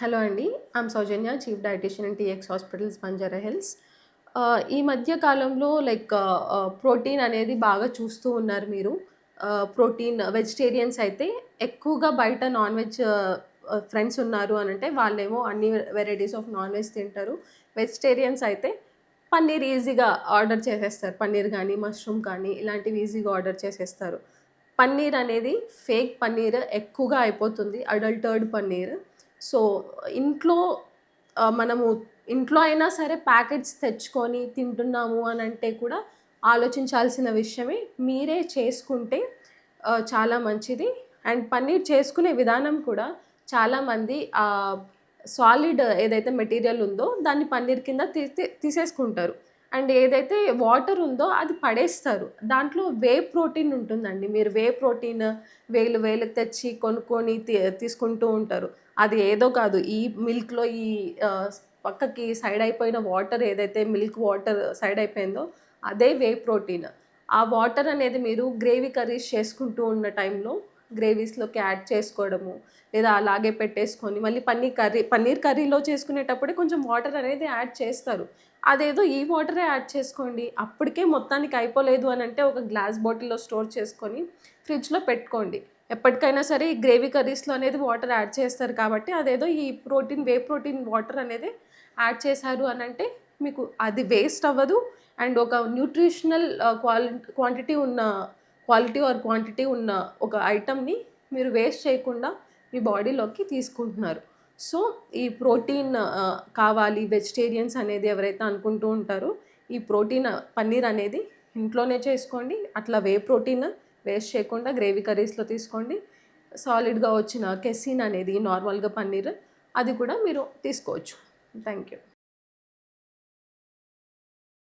Hello అండి. I'm Soujanya chief dietitian in TX hospitals Banjara Hills. ఈ మధ్య కాలంలో లైక్ ప్రోటీన్ అనేది బాగా చూస్తూ ఉన్నారు మీరు. ప్రోటీన్ వెజిటేరియన్స్ అయితే ఎక్కువగా బయట నాన్ వెజ్ ఫ్రెండ్స్ ఉన్నారు అని అంటే వాళ్ళేమో అన్ని వెరైటీస్ ఆఫ్ నాన్ వెజ్ తింటారు. వెజిటేరియన్స్ అయితే పన్నీర్ ఈజీగా ఆర్డర్ చేసేస్తారు. పన్నీర్ కానీ మష్రూమ్ కానీ ఇలాంటివి ఈజీగా ఆర్డర్ చేసేస్తారు. పన్నీర్ అనేది ఫేక్ పన్నీర్ ఎక్కువగా అయిపోతుంది. అడల్టర్డ్ పన్నీర్. సో ఇంట్లో మనము ఇంట్లో అయినా సరే ప్యాకెట్స్ తెచ్చుకొని తింటున్నాము అని అంటే కూడా ఆలోచించాల్సిన విషయమే మీరే చేసుకుంటే చాలా మంచిది. అండ్ పన్నీర్ చేసుకునే విధానం కూడా చాలామంది సాలిడ్ ఏదైతే మెటీరియల్ ఉందో దాన్ని పన్నీర్ కింద తీసే తీసేసుకుంటారు. అండ్ ఏదైతే వాటర్ ఉందో అది పడేస్తారు. దాంట్లో వే ప్రోటీన్ ఉంటుందండి. మీరు వే ప్రోటీన్ వేలు వేలు తెచ్చి కొనుక్కొని తీ- తీసుకుంటూ ఉంటారు. అది ఏదో కాదు. ఈ మిల్క్లో ఈ పక్కకి సైడ్ అయిపోయిన వాటర్ ఏదైతే మిల్క్ వాటర్ సైడ్ అయిపోయిందో అదే వే ప్రోటీన్ ఆ వాటర్ అనేది మీరు గ్రేవీ కర్రీస్ చేసుకుంటూ ఉన్న టైంలో గ్రేవీస్లోకి యాడ్ చేసుకోవడము లేదా అలాగే పెట్టేసుకొని మళ్ళీ పన్నీర్ కర్రీ పన్నీర్ కర్రీలో చేసుకునేటప్పుడే కొంచెం వాటర్ అనేది యాడ్ చేస్తారు. అదేదో ఈ వాటరే యాడ్ చేసుకోండి అప్పటికే మొత్తానికి అయిపోలేదు అని అంటే ఒక గ్లాస్ బాటిల్లో స్టోర్ చేసుకొని ఫ్రిడ్జ్లో పెట్టుకోండి. ఎప్పటికైనా సరే ఈ గ్రేవీ కర్రీస్లో అనేది వాటర్ యాడ్ చేస్తారు కాబట్టి అదేదో ఈ ప్రోటీన్ వే ప్రోటీన్ వాటర్ అనేది యాడ్ చేశారు అని అంటే మీకు అది వేస్ట్ అవ్వదు. అండ్ ఒక న్యూట్రిషనల్ క్వాలి క్వాంటిటీ ఉన్న క్వాలిటీ ఆర్ క్వాంటిటీ ఉన్న ఒక ఐటమ్ని మీరు వేస్ట్ చేయకుండా మీ బాడీలోకి తీసుకుంటున్నారు. సో ఈ ప్రోటీన్ కావాలి వెజిటేరియన్స్ అనేది ఎవరైతే అనుకుంటూ ఉంటారో ఈ ప్రోటీన్ పన్నీర్ అనేది ఇంట్లోనే చేసుకోండి. అట్లా వే ప్రోటీన్ వేస్ట్ చేయకుండా గ్రేవీ కర్రీస్లో తీసుకోండి. సాలిడ్గా వచ్చిన కెసిన్ అనేది నార్మల్గా పన్నీర్ అది కూడా మీరు తీసుకోవచ్చు. Thank you.